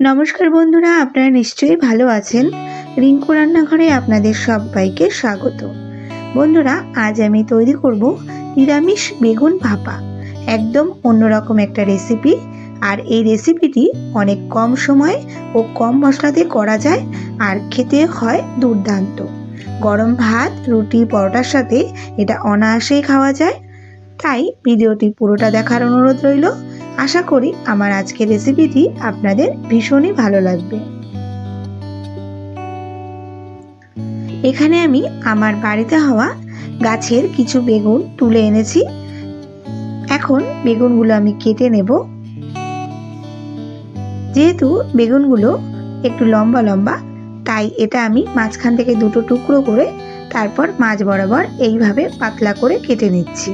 নমস্কার বন্ধুরা, আপনারা নিশ্চয়ই ভালো আছেন? রিঙ্কু রান্নাঘরে আপনাদের সবাইকে স্বাগত। বন্ধুরা, আজ আমি তৈরি করব নিরামিষ বেগুন ভাপা। একদম অন্যরকম একটা রেসিপি আর এই রেসিপিটি অনেক কম সময়ে ও কম মশলাতে করা যায়, আর খেতে হয় দুর্দান্ত। গরম ভাত, রুটি, পরোটার সাথে এটা অনায়াসেই খাওয়া যায়। তাই ভিডিওটি পুরোটা দেখার অনুরোধ রইল। আশা করি আমার আজকের রেসিপিটি আপনাদের ভীষণই ভালো লাগবে। এখানে আমি আমার বাড়িতে হওয়া গাছের কিছু বেগুন তুলে এনেছি। এখন বেগুনগুলো আমি কেটে নেব। যেহেতু বেগুনগুলো একটু লম্বা লম্বা, তাই এটা আমি মাঝখান থেকে দুটো টুকরো করে তারপর মাছ বরাবর এইভাবে পাতলা করে কেটে নিচ্ছি।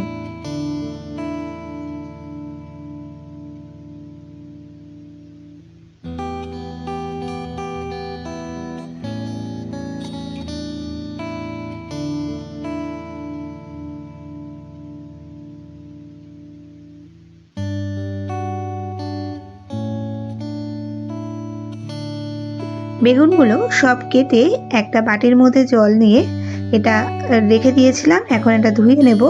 বেগুনগুলো সব কেটে একটা বাটির মধ্যে জল নিয়ে এটা রেখে দিয়েছিলাম। এখন এটা ধুয়ে নেব।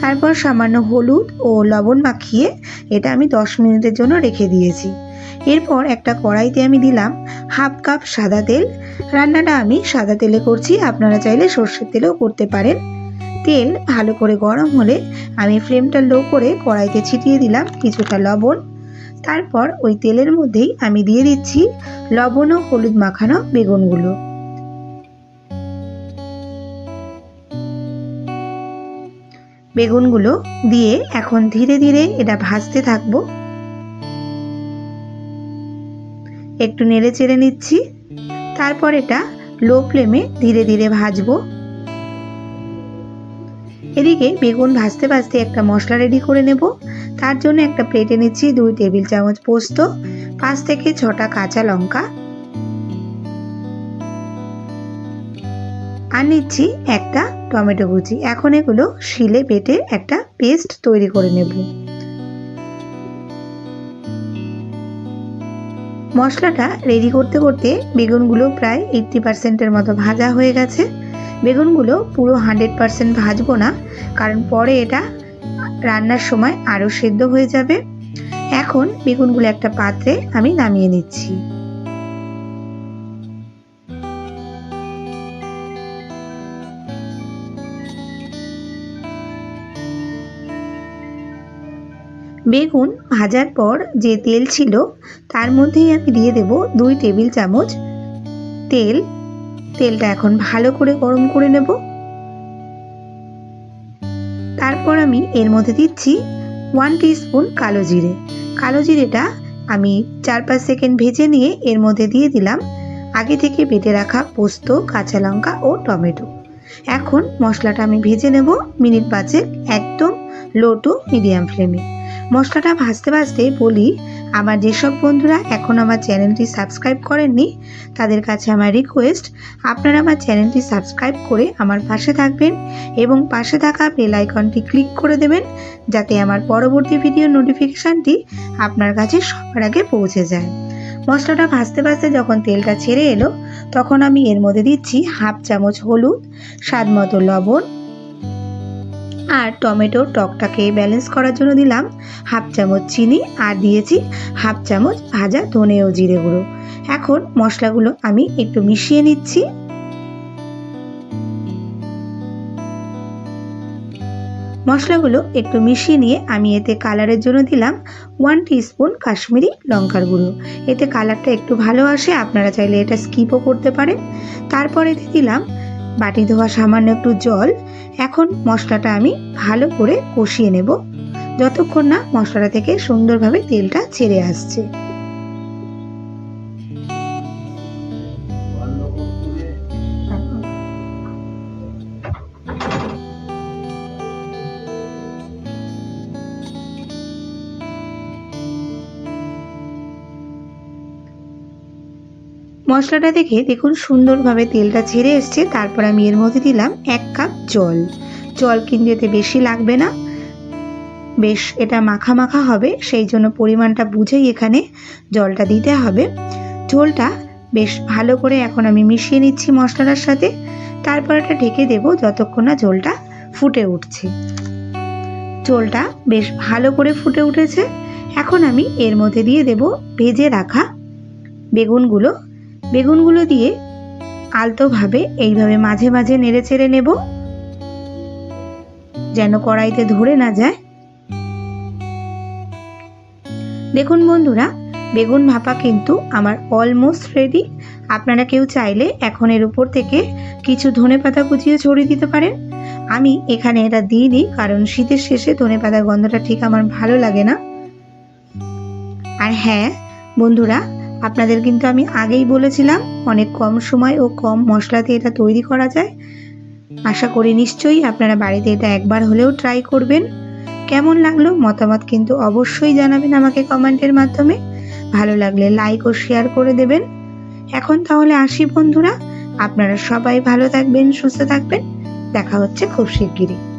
তারপর সামান্য হলুদ ও লবণ মাখিয়ে এটা আমি দশ মিনিটের জন্য রেখে দিয়েছি। এরপর একটা কড়াইতে আমি দিলাম হাফ কাপ সাদা তেল। রান্নাটা আমি সাদা তেলে করছি, আপনারা চাইলে সর্ষের তেলেও করতে পারেন। তেল ভালো করে গরম হলে আমি ফ্লেমটা লো করে কড়াইতে ছিটিয়ে দিলাম কিছুটা লবণ। তারপর ওই তেলের মধ্যেই আমি দিয়ে দিচ্ছি লবণ ও হলুদ মাখানো বেগুনগুলো। বেগুনগুলো দিয়ে এখন ধীরে ধীরে এটা ভাজতে থাকব। একটু নেড়ে চেড়ে নিচ্ছি। তারপর এটা লো ফ্লেমে ধীরে ধীরে ভাজবো। এদিকে বেগুন ভাজতে ভাজতে একটা মশলা রেডি করে নেব। তার জন্য একটা প্লেটে নিচ্ছি দুই টেবিল চামচ পোস্ত, পাঁচ থেকে ছটা কাঁচা লঙ্কা। আর নিচ্ছি একটা টমেটো কুচি। এখন এগুলো শিলে বেটে একটা পেস্ট তৈরি করে নেব। মশলাটা রেডি করতে করতে বেগুনগুলো প্রায় এইট্টি পার্সেন্টের মতো ভাজা হয়ে গেছে। বেগুনগুলো পুরো হান্ড্রেড পারসেন্ট ভাজবো না, কারণ পরে এটা রান্নার সময় আরও সেদ্ধ হয়ে যাবে। এখন বেগুনগুলো একটা পাত্রে আমি নামিয়ে নিচ্ছি। বেগুন ভাজার পর যে তেল ছিল, তার মধ্যেই আমি দিয়ে দেব দুই টেবিল চামচ তেল তেলটা এখন ভালো করে গরম করে নেব। তারপর আমি এর মধ্যে দিচ্ছি ওয়ান স্পুন কালো জিরে। কালো জিরেটা আমি চার পাঁচ সেকেন্ড ভেজে নিয়ে এর মধ্যে দিয়ে দিলাম আগে থেকে বেটে রাখা পোস্ত, কাঁচা লঙ্কা ও টমেটো। এখন মশলাটা আমি ভেজে নেব মিনিট পাঁচেক একদম লো টু মিডিয়াম ফ্লেমে মশলাটা ভাজতে ভাজতে বলি, আমার যেসব বন্ধুরা এখন আমার চ্যানেলটি সাবস্ক্রাইব করেননি, তাদের কাছে আমার রিকোয়েস্ট আপনারা আমার চ্যানেলটি সাবস্ক্রাইব করে আমার পাশে থাকবেন এবং পাশে থাকা বেল আইকনটি ক্লিক করে দেবেন, যাতে আমার পরবর্তী ভিডিও নোটিফিকেশানটি আপনার কাছে সবার আগে পৌঁছে যায়। মশলাটা ভাজতে ভাজতে যখন তেলটা ছেড়ে এলো, তখন আমি এর মধ্যে দিচ্ছি হাফ চামচ হলুদ, স্বাদ মতো লবণ আর টমেটোর টকটাকে ব্যালেন্স করার জন্য দিলাম হাফ চামচ চিনি আর দিয়েছি হাফ চামচ ভাজা ধনে ও জিরে গুঁড়ো। এখন মশলাগুলো আমি একটু মিশিয়ে নিচ্ছি। মশলাগুলো একটু মিশিয়ে নিয়ে আমি এতে কালারের জন্য দিলাম ওয়ান স্পুন কাশ্মীরি লঙ্কার গুঁড়ো। এতে কালারটা একটু ভালো আসে, আপনারা চাইলে এটা স্কিপও করতে পারেন। তারপর এতে দিলাম বাটি ধোয়া সামান্য একটু জল এখন মশলাটা আমি ভালো করে কষিয়ে নেব। যতক্ষণ না মশলাটা থেকে সুন্দরভাবে তেলটা ছেড়ে আসছে। মশলাটা দেখে দেখুন সুন্দরভাবে তেলটা ছেড়ে এসছে। তারপর আমি এর মধ্যে দিলাম এক কাপ জল। জল কিন্তু এতে বেশি লাগবে না। বেশ, এটা মাখা মাখা হবে, সেই জন্য পরিমাণটা বুঝেই এখানে জলটা দিতে হবে। ঝোলটা বেশ ভালো করে এখন আমি মিশিয়ে নিচ্ছি মশলাটার সাথে। তারপর এটা ঢেকে দেবো যতক্ষণ না ঝোলটা ফুটে উঠছে। ঝোলটা বেশ ভালো করে ফুটে উঠেছে। এখন আমি এর মধ্যে দিয়ে দেব ভেজে রাখা বেগুনগুলো। বেগুনগুলো দিয়ে আলতোভাবে এইভাবে মাঝে মাঝে নেড়ে চেড়ে নেব। যেন কড়াইতে ধরে না যায়। দেখুন বন্ধুরা, বেগুন ভাপা কিন্তু আমার অলমোস্ট রেডি আপনারা কেউ চাইলে এখন এর উপর থেকে কিছু ধনে পাতা কুচিয়ে ছড়িয়ে দিতে পারেন। আমি এখানে এটা দিই কারণ শীতের শেষে ধনে পাতার গন্ধটা ঠিক আমার ভালো লাগে না। আর হ্যাঁ বন্ধুরা আপনাদের কিন্তু আমি আগেই বলেছিলাম, অনেক কম সময় ও কম মশলাতে এটা তৈরি করা যায়। আশা করি নিশ্চয়ই আপনারা বাড়িতে এটা একবার হলেও ট্রাই করবেন। কেমন লাগল মতামত কিন্তু অবশ্যই জানাবেন আমাকে কমেন্টের মাধ্যমে। ভালো লাগলে লাইক ও শেয়ার করে দেবেন। এখন তাহলে আসি বন্ধুরা, আপনারা সবাই ভালো থাকবেন, সুস্থ থাকবেন। দেখা হচ্ছে খুব শিগগিরই।